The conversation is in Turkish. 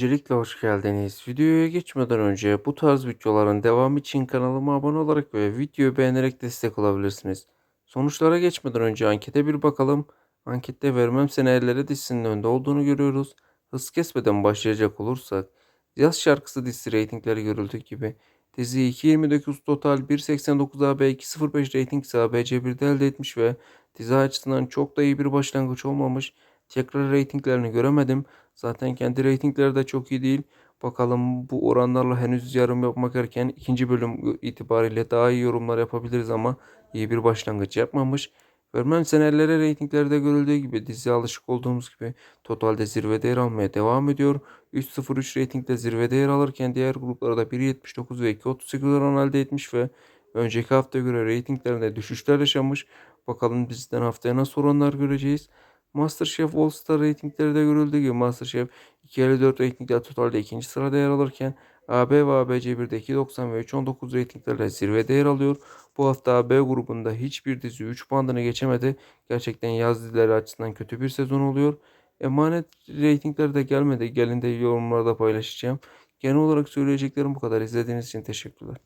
Öncelikle hoş geldiniz. Videoya geçmeden önce bu tarz videoların devamı için kanalıma abone olarak ve videoyu beğenerek destek olabilirsiniz. Sonuçlara geçmeden önce ankete bir bakalım. Ankette Vermem Seni Ellere dizisinin önde olduğunu görüyoruz. Hız kesmeden başlayacak olursak Yaz şarkısı dizisi reytingleri görüldüğü gibi dizi 2.29 total 1.89 AB 2.05 reyting ise ABC1'de elde etmiş ve dizi açısından çok da iyi bir başlangıç olmamış. Tekrar reytinglerini göremedim. Zaten kendi reytingleri de çok iyi değil. Bakalım bu oranlarla henüz yorum yapmak erken ikinci bölüm itibariyle daha iyi yorumlar yapabiliriz ama iyi bir başlangıç yapmamış. Vermem senelere reytinglerde görüldüğü gibi dizi alışık olduğumuz gibi totalde zirvede yer almaya devam ediyor. 3.03 reytingde zirvede yer alırken diğer gruplarda 1.79 ve 2.38 oran elde etmiş ve önceki haftaya göre reytinglerinde düşüşler yaşamış. Bakalım bizden haftaya nasıl oranlar göreceğiz. MasterChef All Star reytingleri de görüldüğü gibi MasterChef 2.54 reytingde totalde ikinci sırada yer alırken AB ve ABC1'de 2.90 ve 3.19 reytinglerle zirvede yer alıyor. Bu hafta AB grubunda hiçbir dizi 3 bandını geçemedi. Gerçekten yaz dizileri açısından kötü bir sezon oluyor. Emanet reytingleri de gelmedi. Gelin de yorumlarda paylaşacağım. Genel olarak söyleyeceklerim bu kadar. İzlediğiniz için teşekkürler.